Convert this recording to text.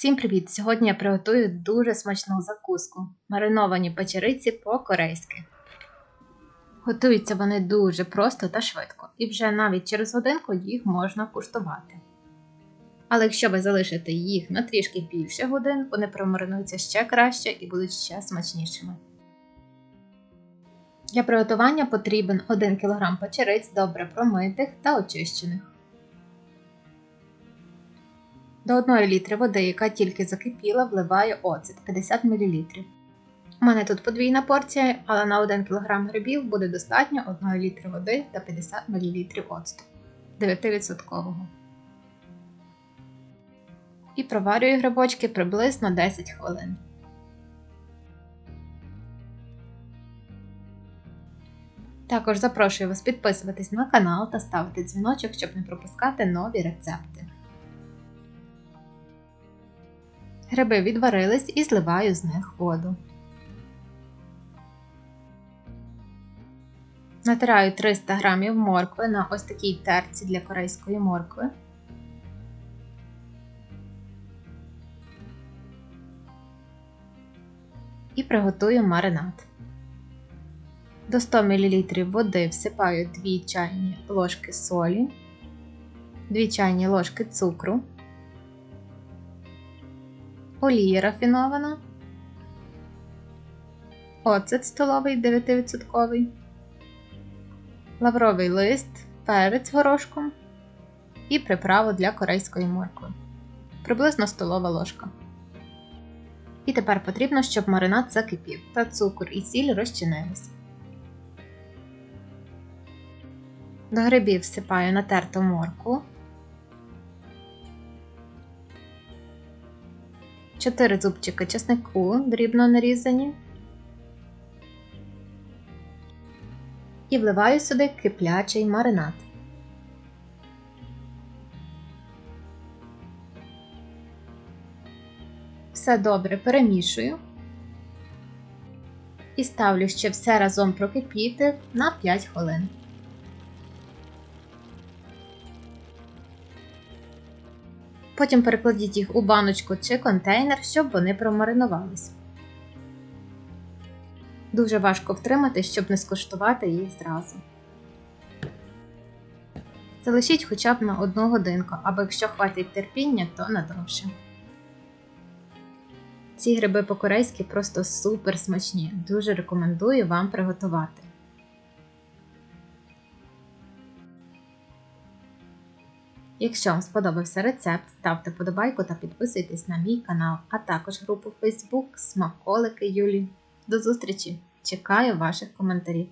Всім привіт! Сьогодні я приготую дуже смачну закуску мариновані печериці по-корейськи. Готуються вони дуже просто та швидко, і вже навіть через годинку їх можна куштувати. Але якщо ви залишите їх на трішки більше годин, вони промаринуються ще краще і будуть ще смачнішими. Для приготування потрібен 1 кг печериць добре промитих та очищених. До 1 літри води, яка тільки закипіла, вливаю оцет 50 мл. У мене тут подвійна порція, але на 1 кг грибів буде достатньо 1 літри води та 50 мл оцту 9%. І проварюю грибочки приблизно 10 хвилин. Також запрошую вас підписуватись на канал та ставити дзвіночок, щоб не пропускати нові рецепти. Гриби відварились і зливаю з них воду. Натираю 300 г моркви на ось такій терці для корейської моркви. І приготую маринад. До 100 мл води всипаю 2 чайні ложки солі, 2 чайні ложки цукру олія рафінована, оцет столовий 9%, лавровий лист, перець горошком і приправу для корейської моркви. Приблизно столова ложка. І тепер потрібно, щоб маринад закипів та цукор і сіль розчинились. До грибів всипаю натерту моркву, 4 зубчики чеснику дрібно нарізані. І вливаю сюди киплячий маринад. Все добре перемішую і ставлю ще все разом прокипіти на 5 хвилин. Потім перекладіть їх у баночку чи контейнер, щоб вони промаринувались. Дуже важко втримати, щоб не скуштувати їх зразу. Залишіть хоча б на одну годинку, або якщо хватить терпіння, то надовше. Ці гриби по-корейськи просто супер смачні. Дуже рекомендую вам приготувати. Якщо вам сподобався рецепт, ставте подобайку та підписуйтесь на мій канал, а також групу Facebook Смаколики Юлі. До зустрічі! Чекаю ваших коментарів.